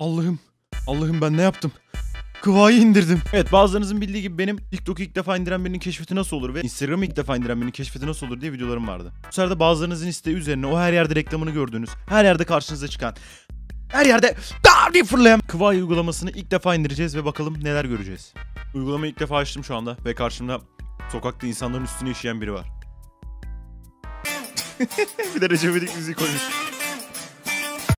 Allah'ım. Allah'ım ben ne yaptım? Kıvayı indirdim. Evet bazılarınızın bildiği gibi benim TikTok'u ilk defa indiren birinin keşfeti nasıl olur ve Instagram'ı ilk defa indiren birinin keşfeti nasıl olur diye videolarım vardı. Bu sefer de bazılarınızın isteği üzerine o her yerde reklamını gördüğünüz, her yerde karşınıza çıkan, her yerde dar diye fırlayan Kıvay uygulamasını ilk defa indireceğiz ve bakalım neler göreceğiz. Uygulamayı ilk defa açtım şu anda ve karşımda sokakta insanların üstüne işeyen biri var. bir de Recep İvedik koymuş.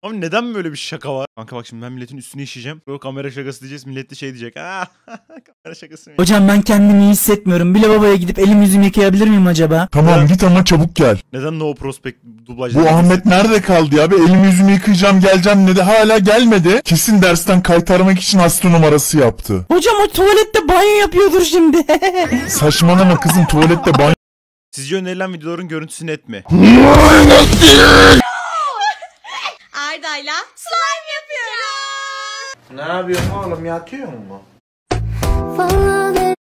Ama neden böyle bir şaka var? Kanka bak şimdi ben milletin üstüne işeyeceğim. Böyle kamera şakası diyeceğiz. Millet de şey diyecek. Aa, kamera şakası mı? Hocam ben kendimi iyi hissetmiyorum. Bir lavaboya gidip elim yüzümü yıkayabilir miyim acaba? Tamam git ama çabuk gel. Neden no prospect dublaj? Bu Ahmet nerede kaldı ya? Bir elimi yüzümü yıkayacağım geleceğim dedi. Hala gelmedi. Kesin dersten kaytarmak için hasta numarası yaptı. Hocam o tuvalette banyo yapıyordur şimdi. Saçmalama kızım tuvalette banyo Sizce önerilen videoların görüntüsü net mi? Arda'yla slime yapıyoruz. Ne yapıyorsun oğlum yatıyor mu?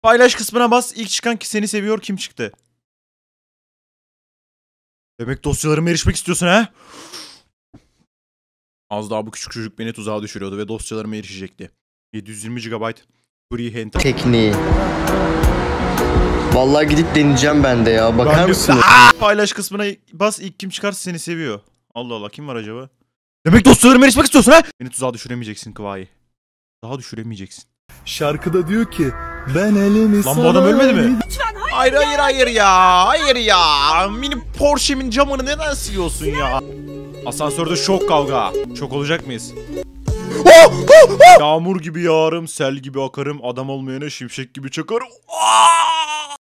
Paylaş kısmına bas. İlk çıkan ki seni seviyor kim çıktı? Demek dosyalarıma erişmek istiyorsun ha? Az daha bu küçük çocuk beni tuzağa düşürüyordu ve dosyalarıma erişecekti. 720 GB free hentai. tekniği. Vallahi gidip deneyeceğim ben de ya. Bakar Ben- mısın? Paylaş kısmına bas ilk kim çıkarsa seni seviyor. Allah Allah kim var acaba? Demek dosyalarıma erişmek istiyorsun ha? Beni tuzağa düşüremeyeceksin Kıvayı. Daha düşüremeyeceksin. Şarkıda diyor ki ben elimi Lan bu adam ölmedi mi? Hayır hayır hayır ya. Hayır ya. Mini Porsche'min camını neden siliyorsun ya? Asansörde şok kavga. Şok olacak mıyız? Oh, oh, oh! Yağmur gibi yağarım, sel gibi akarım, adam olmayana şimşek gibi çakarım.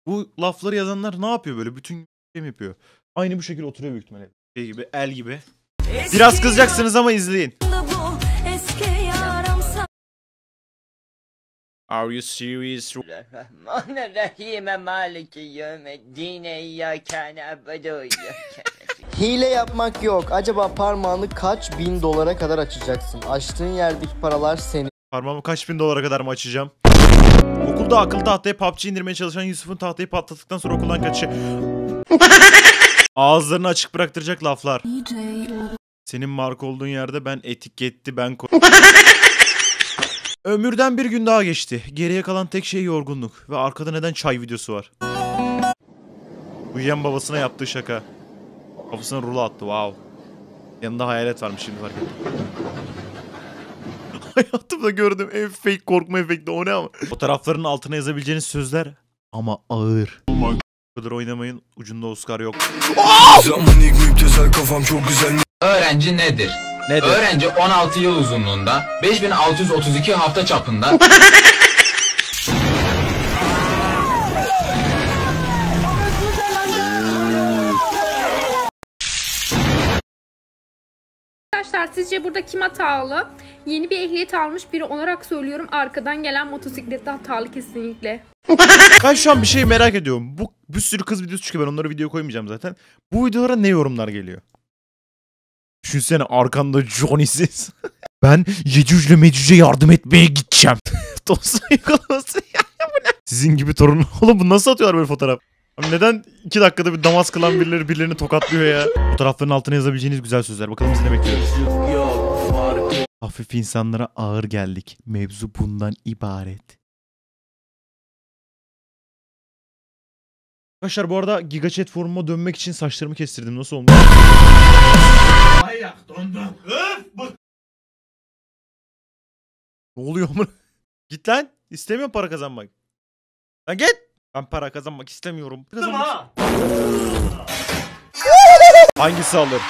Bu lafları yazanlar ne yapıyor böyle? Bütün şey mi yapıyor? Aynı bu şekilde oturuyor büyük ihtimalle. Şey gibi, el gibi. Biraz kızacaksınız ama izleyin. Are you serious? Rahmanirrahim Maliki yevmeddin İyyâke na'budu ve iyyâke Hile yapmak yok. Acaba parmağını kaç bin dolara kadar açacaksın? Açtığın yerdeki paralar senin. Parmağımı kaç bin dolara kadar mı açacağım? Okulda akıl tahtaya PUBG indirmeye çalışan Yusuf'un tahtayı patlattıktan sonra okuldan kaçışı. Ağızlarını açık bıraktıracak laflar. Senin marka olduğun yerde ben etiketti ben koy... Ömürden bir gün daha geçti. Geriye kalan tek şey yorgunluk. Ve arkada neden çay videosu var? Uyuyan babasına yaptığı şaka. Kafasına rulo attı wow. Yanında hayalet varmış şimdi fark ettim. Hayatımda gördüğüm en fake korkma efekti o ne ama. Fotoğrafların altına yazabileceğiniz sözler ama ağır. Kadar oynamayın ucunda Oscar yok. Zaman ilk müptezel kafam çok güzel Öğrenci nedir? Nedir? Öğrenci 16 yıl uzunluğunda, 5632 hafta çapında Arkadaşlar sizce burada kim hatalı? Yeni bir ehliyet almış biri olarak söylüyorum arkadan gelen motosikletli hatalı kesinlikle. Ben şu an bir şey merak ediyorum. Bu bir sürü kız videosu çıkıyor ben onları video koymayacağım zaten. Bu videolara ne yorumlar geliyor? Düşünsene arkanda Johnny'siz. ben Yecüc ile Mecüc'e yardım etmeye gideceğim. Bu ne? Sizin gibi torun. Oğlum bu nasıl atıyorlar böyle fotoğraf? Abi neden iki dakikada bir namaz kılan birileri birilerini tokatlıyor ya? Fotoğrafların altına yazabileceğiniz güzel sözler. Bakalım biz ne bekliyoruz. Hafif insanlara ağır geldik. Mevzu bundan ibaret. Arkadaşlar bu arada GigaChat forumuma dönmek için saçlarımı kestirdim. Nasıl olmuş? Ne oluyor amına? Git lan. İstemiyorum para kazanmak. Lan git. Ben para kazanmak istemiyorum. Kazanmak... Hangisi alır?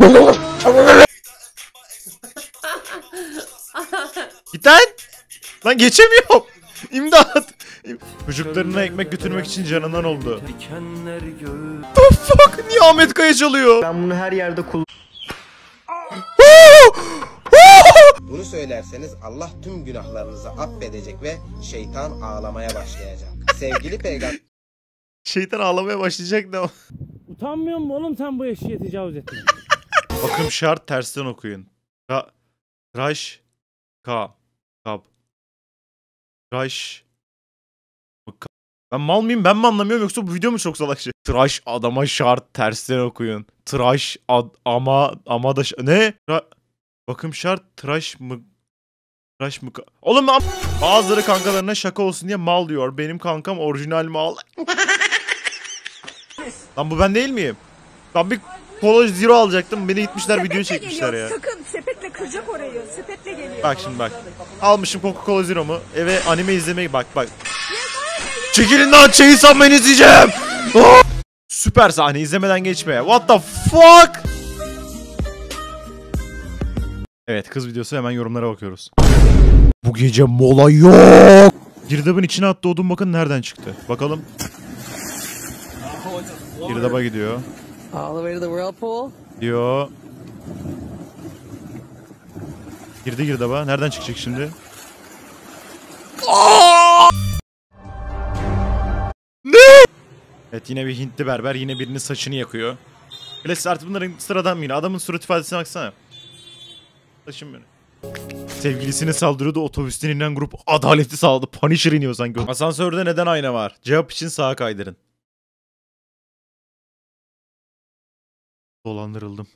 Git lan. Lan geçemiyorum. İmdat. Çocuklarına ekmek götürmek için canından oldu. The fuck? Niye Ahmet Kaya çalıyor? Ben bunu her yerde kullan. Bunu söylerseniz Allah tüm günahlarınızı affedecek ve şeytan ağlamaya başlayacak. Sevgili peygamber Şeytan ağlamaya başlayacak da. Utanmıyor musun oğlum sen bu eşeğe tecavüz ettin? Bakım şart tersten okuyun. Ra Raş Ka Kab Raş Ben mal mıyım ben mi anlamıyorum yoksa bu video mu çok salak şey? Tıraş adama şart tersten okuyun. Tıraş ad ama ama da ne? Ra- Bakım şart tıraş mı? Tıraş mı? Oğlum am- bazıları kankalarına şaka olsun diye mal diyor. Benim kankam orijinal mal. Lan bu ben değil miyim? Lan bir Cola Zero alacaktım. Beni gitmişler video çekmişler ya. Sakın sepetle kıracak orayı. Sepetle geliyor. Bak şimdi bak. Almışım Coca-Cola Zero'mu. Eve anime izlemeye bak bak. Çekilin lan Chainsaw Man izleyeceğim. Oh! Süper sahne izlemeden geçme. What the fuck? Evet kız videosu hemen yorumlara bakıyoruz. Bu gece mola yok. Girdabın içine attı odun bakın nereden çıktı. Bakalım. Girdaba gidiyor. All the way to the whirlpool. Diyor. Girdi girdaba. Nereden çıkacak şimdi? Evet yine bir Hintli berber yine birinin saçını yakıyor. Klasik artık bunların sıradan mı yine? Adamın surat ifadesine baksana. Saçım benim. Sevgilisine saldırıyordu otobüsten inen grup adaleti sağladı. Punisher iniyor sanki. Asansörde neden ayna var? Cevap için sağa kaydırın. Dolandırıldım.